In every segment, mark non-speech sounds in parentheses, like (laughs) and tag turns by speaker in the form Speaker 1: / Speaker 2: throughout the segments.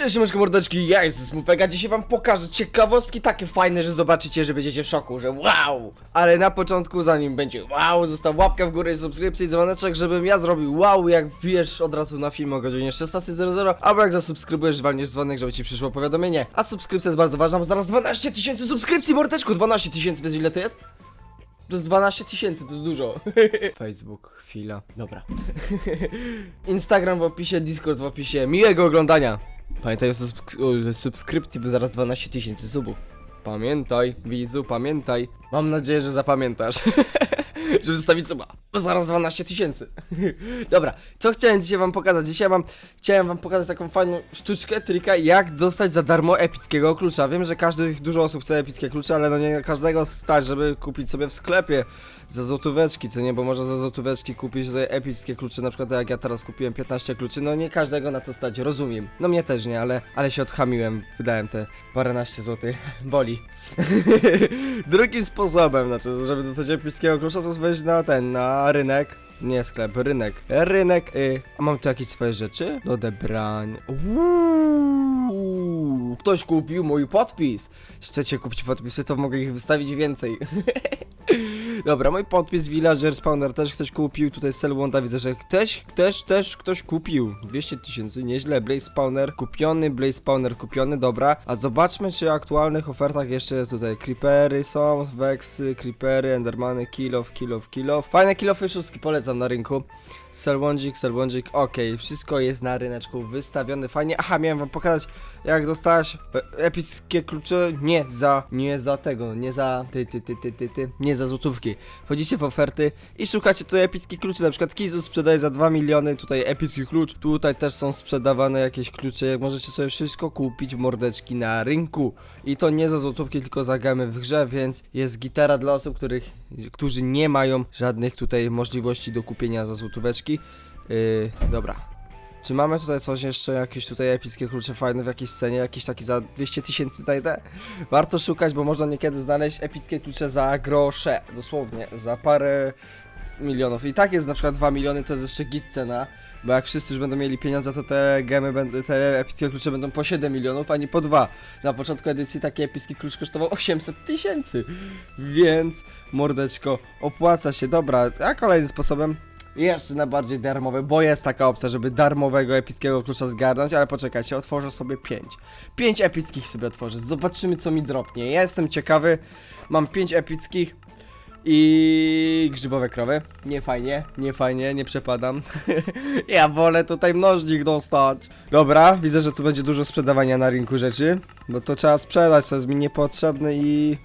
Speaker 1: Cześć, myszko mordeczki, ja jestem Smufek, a dzisiaj wam pokażę ciekawostki takie fajne, że zobaczycie, że będziecie w szoku, że wow! Ale na początku, zanim będzie wow, zostaw łapkę w górę, subskrypcję i dzwoneczek, żebym ja zrobił wow, jak wbijesz od razu na film o godzinie 16.00, albo jak zasubskrybujesz, walniesz dzwonek, żeby ci przyszło powiadomienie. A subskrypcja jest bardzo ważna, bo zaraz 12 tysięcy subskrypcji, mordeczku, 12 tysięcy, wiesz ile to jest? To jest 12 tysięcy, to jest dużo. (laughs) Facebook, chwila. Dobra. (laughs) Instagram w opisie, Discord w opisie. Miłego oglądania. Pamiętaj o, subsk- o subskrypcji, bo zaraz 12 tysięcy subów. Pamiętaj, widzu, pamiętaj. Mam nadzieję, że zapamiętasz. (laughs) Żeby zostawić suba. Bo zaraz 12 tysięcy. (laughs) Dobra, co chciałem dzisiaj wam pokazać? Dzisiaj wam chciałem wam pokazać taką fajną sztuczkę, trika, jak dostać za darmo epickiego klucza. Wiem, że każdy, dużo osób chce epickie klucze, ale no nie każdego stać, żeby kupić sobie w sklepie za złotóweczki, co nie, bo może za złotóweczki kupić tutaj epickie klucze, na przykład tak jak ja teraz kupiłem 15 kluczy, no nie każdego na to stać, rozumiem. No mnie też nie, ale, ale się odchamiłem, wydałem te paręnaście złotych, (laughs) boli. (laughs) Drugim sposobem, znaczy, żeby dostać epickiego klucza, to jest wejść na ten, na rynek. Nie sklep, rynek. Rynek, y, a mam tu jakieś swoje rzeczy? Do odebrań. Uuu, ktoś kupił mój podpis. Jeśli chcecie kupić podpisy, to mogę ich wystawić więcej. (laughs) Dobra, mój podpis Villager Spawner też ktoś kupił, tutaj Selwonda widzę, że ktoś, też, też ktoś kupił. 200 tysięcy, nieźle, Blaze Spawner kupiony, Blaze Spawner kupiony, dobra. A zobaczmy, czy aktualnych ofertach jeszcze jest tutaj. Creepery są, Vexy, Creepery, Endermany, Kill off, Kill Kill Fajne Kill offy szóstki polecam na rynku. Selbondzik, Selbondzik, okej, wszystko jest na ryneczku wystawione fajnie. Aha, miałem wam pokazać, jak dostałeś e, epickie klucze, nie za, nie za tego, nie za, ty, ty, ty, ty, ty, ty, nie za złotówki Wchodzicie w oferty i szukacie tutaj epickie klucze, na przykład Kizu sprzedaje za 2 miliony, tutaj epicki klucz, tutaj też są sprzedawane jakieś klucze, jak możecie sobie wszystko kupić mordeczki na rynku. I to nie za złotówki, tylko za gamy w grze, więc jest gitara dla osób, których, którzy nie mają żadnych tutaj możliwości do kupienia za złotóweczki. Yy, dobra, czy mamy tutaj coś jeszcze, jakieś tutaj epickie klucze fajne w jakiejś scenie, jakieś taki za 200 tysięcy znajdę? Warto szukać, bo można niekiedy znaleźć epickie klucze za grosze, dosłownie, za parę milionów. I tak jest na przykład 2 miliony, to jest jeszcze git cena, bo jak wszyscy już będą mieli pieniądze, to te gemy, te epickie klucze będą po 7 milionów, a nie po 2. Na początku edycji taki epicki klucz kosztował 800 tysięcy, więc mordeczko, opłaca się. Dobra, a kolejnym sposobem jeszcze na bardziej bo jest taka opcja, żeby darmowego epickiego klucza zgarnąć, ale poczekajcie, otworzę sobie 5. 5 epickich sobie otworzę, zobaczymy co mi dropnie. Ja jestem ciekawy, mam 5 epickich i grzybowe krowy. Nie fajnie, nie fajnie, nie przepadam. (laughs) ja wolę tutaj mnożnik dostać. Dobra, widzę, że tu będzie dużo sprzedawania na rynku rzeczy, bo to trzeba sprzedać, to jest mi niepotrzebne i...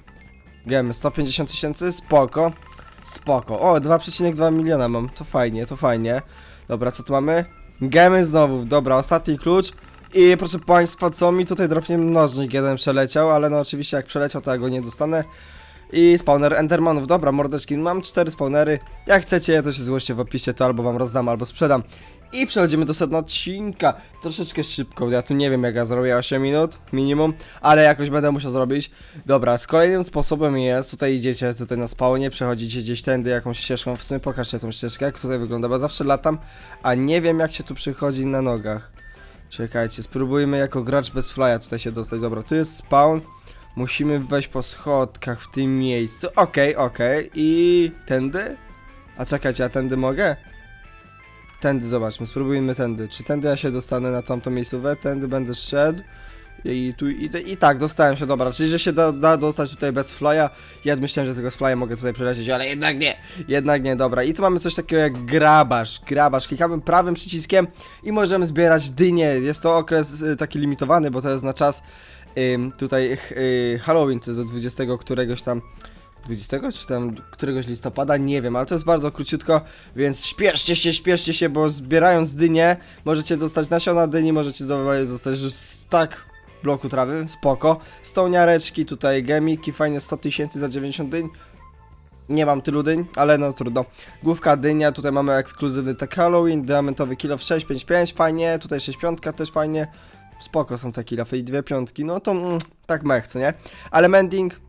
Speaker 1: Gemy, 150 tysięcy, spoko. Spoko. O, 2,2 miliona mam. To fajnie, to fajnie. Dobra, co tu mamy? Gemy znowu. Dobra, ostatni klucz. I proszę państwa, co mi tutaj dropnie mnożnik jeden przeleciał, ale no oczywiście jak przeleciał, to ja go nie dostanę. I spawner Endermanów. Dobra, mordeczki, mam cztery spawnery. Jak chcecie, to się zgłoście w opisie, to albo wam rozdam, albo sprzedam. I przechodzimy do sedna odcinka. Troszeczkę szybko, ja tu nie wiem jak ja zrobię 8 minut minimum, ale jakoś będę musiał zrobić. Dobra, z kolejnym sposobem jest, tutaj idziecie tutaj na spawnie, przechodzicie gdzieś tędy jakąś ścieżką, w sumie pokażcie tą ścieżkę, jak tutaj wygląda, bo zawsze latam, a nie wiem jak się tu przychodzi na nogach. Czekajcie, spróbujmy jako gracz bez flya tutaj się dostać. Dobra, tu jest spawn. Musimy wejść po schodkach w tym miejscu. Okej, okej. I tędy? A czekajcie, a tędy mogę? Tędy zobaczmy, spróbujmy tędy. Czy tędy ja się dostanę na tamtą miejscówę? Tędy będę szedł. I tu i, i tak, dostałem się, dobra, czyli że się da, da dostać tutaj bez flya. Ja myślałem, że tylko z flya mogę tutaj przelecieć, ale jednak nie, jednak nie, dobra. I tu mamy coś takiego jak grabarz, grabarz. Klikamy prawym przyciskiem i możemy zbierać dynie. Jest to okres y, taki limitowany, bo to jest na czas tutaj y, Halloween, to jest do 20 któregoś tam 20 czy tam któregoś listopada, nie wiem, ale to jest bardzo króciutko, więc śpieszcie się, śpieszcie się, bo zbierając dynię możecie dostać nasiona dyni, możecie zo- dostać już tak bloku trawy, spoko. Stołniareczki, tutaj gemiki, fajnie 100 tysięcy za 90 dyń. Nie mam tylu dyń, ale no trudno. Główka dynia, tutaj mamy ekskluzywny tag Halloween, diamentowy kilo w 655, fajnie, tutaj 6 piątka też fajnie. Spoko są te kilofy i dwie piątki, no to mm, tak mech, co nie? Ale mending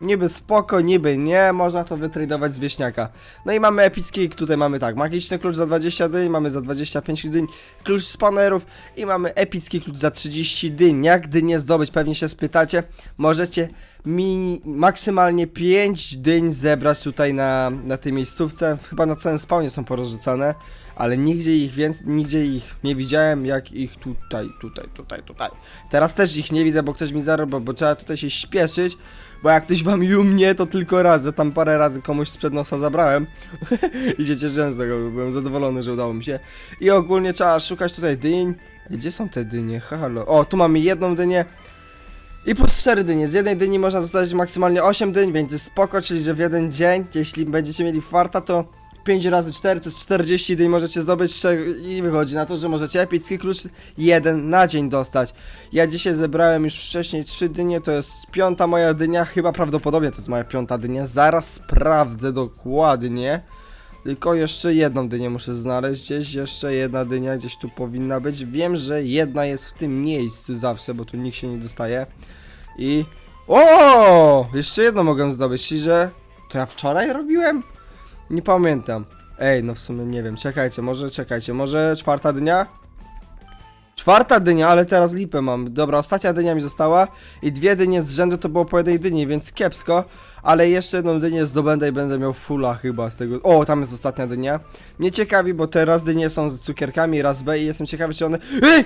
Speaker 1: Niby spoko, niby nie, można to wytradować z wieśniaka. No i mamy epicki, tutaj mamy tak, magiczny klucz za 20 dyń, mamy za 25 dyń klucz spawnerów i mamy epicki klucz za 30 dyń. Jak dynie zdobyć, pewnie się spytacie. Możecie mi maksymalnie 5 dyń zebrać tutaj na, na tej miejscówce. Chyba na całym spawnie są porozrzucane, ale nigdzie ich więcej, nigdzie ich nie widziałem, jak ich tutaj, tutaj, tutaj, tutaj. Teraz też ich nie widzę, bo ktoś mi zarobił, bo trzeba tutaj się śpieszyć, bo jak ktoś wam jumnie, to tylko raz, ja tam parę razy komuś sprzed nosa zabrałem (laughs) i się cieszyłem z tego, byłem zadowolony, że udało mi się. I ogólnie trzeba szukać tutaj dyń. Gdzie są te dynie? Halo. O, tu mamy jedną dynię. I plus 4 dynie. Z jednej dyni można dostać maksymalnie 8 dyń, więc spoko, czyli że w jeden dzień, jeśli będziecie mieli farta, to 5 razy 4 to jest 40 dyń możecie zdobyć i wychodzi na to, że możecie epicki klucz jeden na dzień dostać. Ja dzisiaj zebrałem już wcześniej 3 dynie, to jest piąta moja dynia, chyba prawdopodobnie to jest moja piąta dynia. Zaraz sprawdzę dokładnie. Tylko jeszcze jedną dynię muszę znaleźć, gdzieś jeszcze jedna dynia gdzieś tu powinna być. Wiem, że jedna jest w tym miejscu zawsze, bo tu nikt się nie dostaje. I... O! Jeszcze jedno mogę zdobyć, czyli że... To ja wczoraj robiłem? Nie pamiętam. Ej, no w sumie nie wiem, czekajcie, może czekajcie, może czwarta dnia? Czwarta dynia, ale teraz lipę mam. Dobra, ostatnia dynia mi została i dwie dynie z rzędu to było po jednej dyni, więc kiepsko. Ale jeszcze jedną dynię zdobędę i będę miał fulla chyba z tego. O, tam jest ostatnia dynia. Mnie ciekawi, bo te raz dynie są z cukierkami, raz B i jestem ciekawy, czy one... Ej!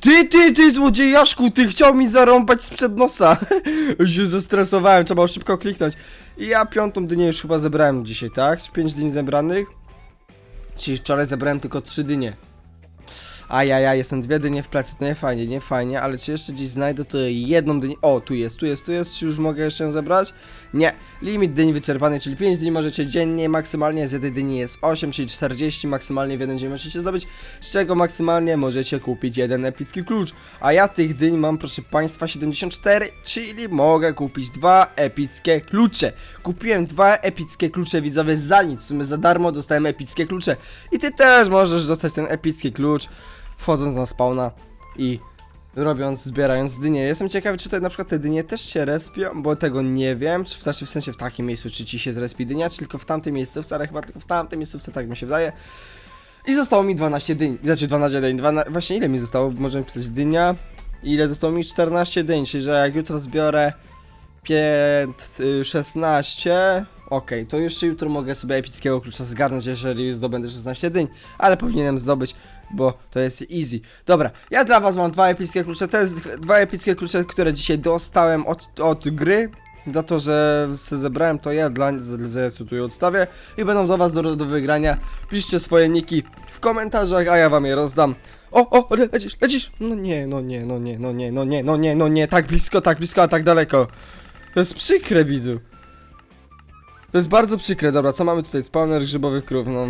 Speaker 1: Ty, ty, ty, złodziejaszku, ty chciał mi zarąbać sprzed nosa. (laughs) Już się zestresowałem, trzeba było szybko kliknąć. I ja piątą dynię już chyba zebrałem dzisiaj, tak? Z pięć dyń zebranych. Czyli wczoraj zebrałem tylko trzy dynie. Ajajaj, jestem dwie dynie w plecy, to nie fajnie, nie fajnie, ale czy jeszcze gdzieś znajdę to jedną dynię? O, tu jest, tu jest, tu jest, czy już mogę jeszcze ją zebrać? Nie, limit dyń wyczerpany, czyli 5 dni możecie dziennie, maksymalnie z jednej dyni jest 8, czyli 40, maksymalnie w jeden dzień możecie zdobyć, z czego maksymalnie możecie kupić jeden epicki klucz, a ja tych dyń mam, proszę Państwa, 74, czyli mogę kupić dwa epickie klucze. Kupiłem dwa epickie klucze, widzowie, za nic, w sumie za darmo dostałem epickie klucze i Ty też możesz dostać ten epicki klucz, wchodząc na spawna i robiąc, zbierając dynie. Jestem ciekawy, czy tutaj na przykład te dynie też się respią, bo tego nie wiem, czy w, znaczy w sensie w takim miejscu, czy ci się zrespi dynia, czy tylko w tamtej miejscówce, ale chyba tylko w tamtej miejscówce, tak mi się wydaje. I zostało mi 12 dyń, znaczy 12 dyń, 12, właśnie ile mi zostało, możemy pisać dynia, ile zostało mi 14 dyń, czyli że jak jutro zbiorę 5, y, 16, okej, to jeszcze jutro mogę sobie epickiego klucza zgarnąć, jeżeli zdobędę 16 dyń, ale powinienem zdobyć, bo to jest easy. Dobra, ja dla was mam dwa epickie klucze, to jest dwa epickie klucze, które dzisiaj dostałem od, od gry, za to, że zebrałem to ja dla ZS tutaj odstawię i będą do was do, do wygrania. Piszcie swoje niki w komentarzach, a ja wam je rozdam. O, o, le- lecisz, lecisz! No nie, no nie, no nie, no nie, no nie, no nie, no nie, tak blisko, tak blisko, a tak daleko. To jest przykre, widzu. To jest bardzo przykre, dobra, co mamy tutaj? Spawner grzybowych krów, no.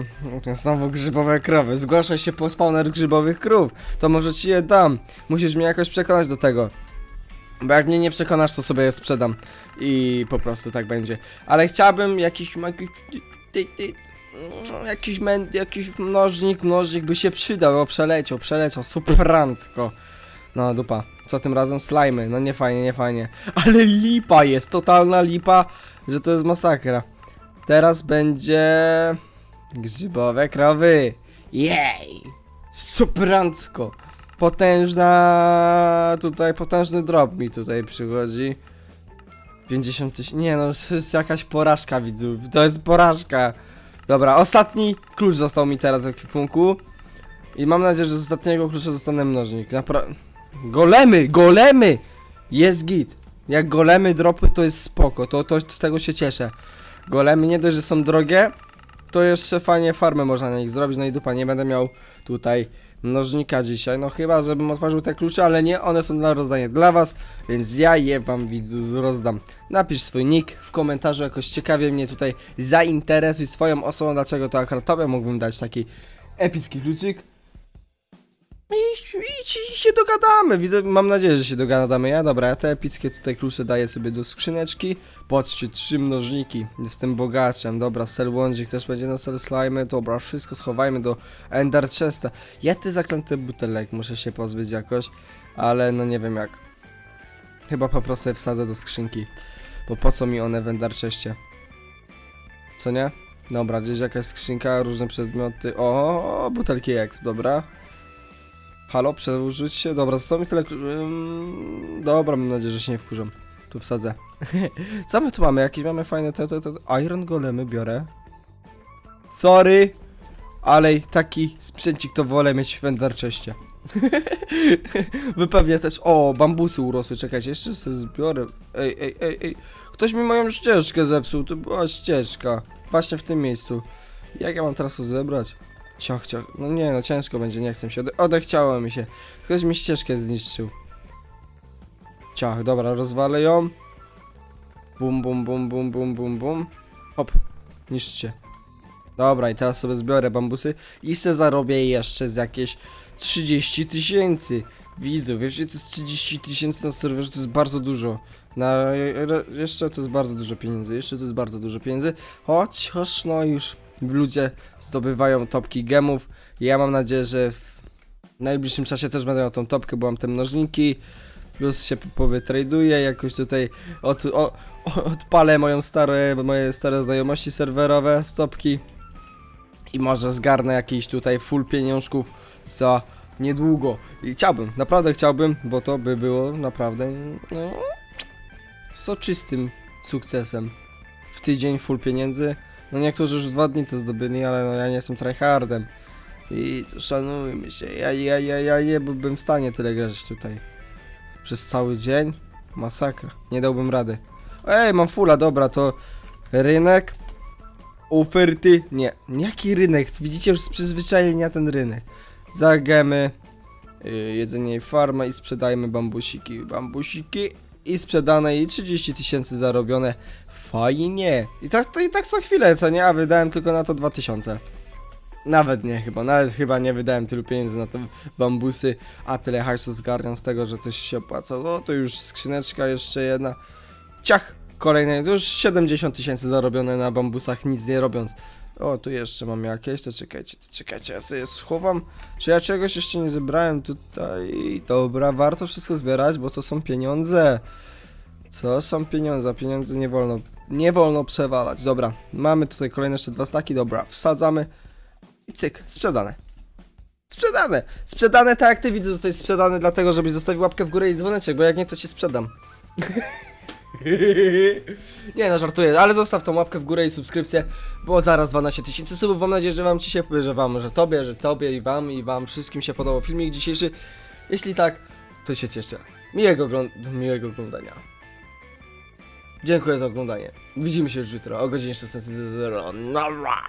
Speaker 1: Znowu grzybowe krowy, zgłaszaj się po spawner grzybowych krów. To może ci je dam. Musisz mnie jakoś przekonać do tego. Bo jak mnie nie przekonasz, to sobie je sprzedam. I po prostu tak będzie. Ale chciałbym jakiś magi... ty- ty- no, Jakiś, mę... jakiś mnożnik, mnożnik by się przydał, o przeleciał, przeleciał, superancko. No dupa, co tym razem slajmy, no nie fajnie, nie fajnie. Ale lipa jest, totalna lipa, że to jest masakra. Teraz będzie... Grzybowe krowy. Jej! Superancko. Potężna... Tutaj potężny drop mi tutaj przychodzi. 50 tysięcy... Nie no, to jest jakaś porażka widzów. To jest porażka. Dobra, ostatni klucz został mi teraz w ekwipunku. I mam nadzieję, że z ostatniego klucza zostanę mnożnik. Napra... Golemy! Golemy! Jest git. Jak golemy dropy to jest spoko, to, to z tego się cieszę. Golemy nie dość, że są drogie, to jeszcze fajnie farmę można na nich zrobić, no i dupa, nie będę miał tutaj mnożnika dzisiaj, no chyba, żebym otworzył te klucze, ale nie, one są dla rozdania dla was, więc ja je wam widzu rozdam. Napisz swój nick w komentarzu, jakoś ciekawie mnie tutaj zainteresuj swoją osobą, dlaczego to akurat tobie mógłbym dać taki epicki kluczyk. I, i, I się dogadamy, widzę, mam nadzieję, że się dogadamy. Ja dobra, ja te epickie tutaj klucze daję sobie do skrzyneczki. Patrzcie, trzy mnożniki, jestem bogaczem. Dobra, łądzik też będzie na cell slime. Dobra, wszystko schowajmy do ender chesta. Ja te zaklęte butelek muszę się pozbyć jakoś, ale no nie wiem jak. Chyba po prostu je wsadzę do skrzynki. Bo po co mi one w Enderczeście? Co nie? Dobra, gdzieś jakaś skrzynka, różne przedmioty. O, butelki X, dobra. Halo, przełożyć się? Dobra, zostało mi tyle. Dobra, mam nadzieję, że się nie wkurzą. Tu wsadzę. (laughs) Co my tu mamy? Jakieś mamy fajne te, te, te. Iron golemy biorę. Sorry, ale taki sprzęcik to wolę mieć w Enderczeście. (laughs) Wy pewnie też. O, bambusy urosły, czekajcie, jeszcze sobie zbiorę. Ej, ej, ej, ej. Ktoś mi moją ścieżkę zepsuł, to była ścieżka. Właśnie w tym miejscu. Jak ja mam teraz to zebrać? Ciach, ciach. No nie, no ciężko będzie, nie chcę się. Ode odechciało mi się. Ktoś mi ścieżkę zniszczył. Ciach, dobra, rozwalę ją. Bum, bum, bum, bum, bum, bum, bum. Hop, niszczcie. Dobra, i teraz sobie zbiorę bambusy i se zarobię jeszcze z jakieś 30 tysięcy. Widzów, wiesz, to jest 30 tysięcy na serwerze, to jest bardzo dużo. Na, jeszcze to jest bardzo dużo pieniędzy, jeszcze to jest bardzo dużo pieniędzy. Chociaż no już ludzie zdobywają topki gemów. Ja mam nadzieję, że w najbliższym czasie też będę miał tą topkę, bo mam te mnożniki. Plus się powytraduję, jakoś tutaj od, o, odpalę moją stare, moje stare znajomości serwerowe z topki. I może zgarnę jakiś tutaj full pieniążków za niedługo. I chciałbym, naprawdę chciałbym, bo to by było naprawdę no, soczystym sukcesem. W tydzień full pieniędzy. No niektórzy już dwa dni to zdobyli, ale no ja nie jestem tryhardem. I co, szanujmy się, ja, ja, ja, ja nie byłbym w stanie tyle grać tutaj. Przez cały dzień? Masakra, nie dałbym rady. Ej, mam fulla, dobra, to rynek, oferty, nie, jaki rynek, widzicie już z przyzwyczajenia ten rynek. Za gemy, yy, jedzenie i farma i sprzedajmy bambusiki, bambusiki i sprzedane i 30 tysięcy zarobione. Fajnie. I tak, to i tak co chwilę, co nie? A wydałem tylko na to 2000. Nawet nie chyba, nawet chyba nie wydałem tylu pieniędzy na te bambusy, a tyle hajsu zgarniam z tego, że coś się opłaca. No to już skrzyneczka jeszcze jedna. Ciach! Kolejne, już 70 tysięcy zarobione na bambusach, nic nie robiąc. O, tu jeszcze mam jakieś, to czekajcie, to czekajcie, ja sobie schowam. Czy ja czegoś jeszcze nie zebrałem tutaj? Dobra, warto wszystko zbierać, bo to są pieniądze. Co są pieniądze? Pieniądze nie wolno, nie wolno przewalać. Dobra, mamy tutaj kolejne jeszcze dwa staki, dobra, wsadzamy. I cyk, sprzedane. Sprzedane! Sprzedane tak jak ty widzę, zostaje sprzedane dlatego, żebyś zostawił łapkę w górę i dzwoneczek, bo jak nie, to ci sprzedam. (laughs) (laughs) nie no, żartuję, ale zostaw tą łapkę w górę i subskrypcję, bo zaraz 12 tysięcy subów. Mam nadzieję, że wam ci się, że wam, że tobie, że tobie i wam i wam wszystkim się podobał filmik dzisiejszy. Jeśli tak, to się cieszę. Miłego, ogląd- miłego oglądania. Dziękuję za oglądanie. Widzimy się już jutro o godzinie 16.00. Nara!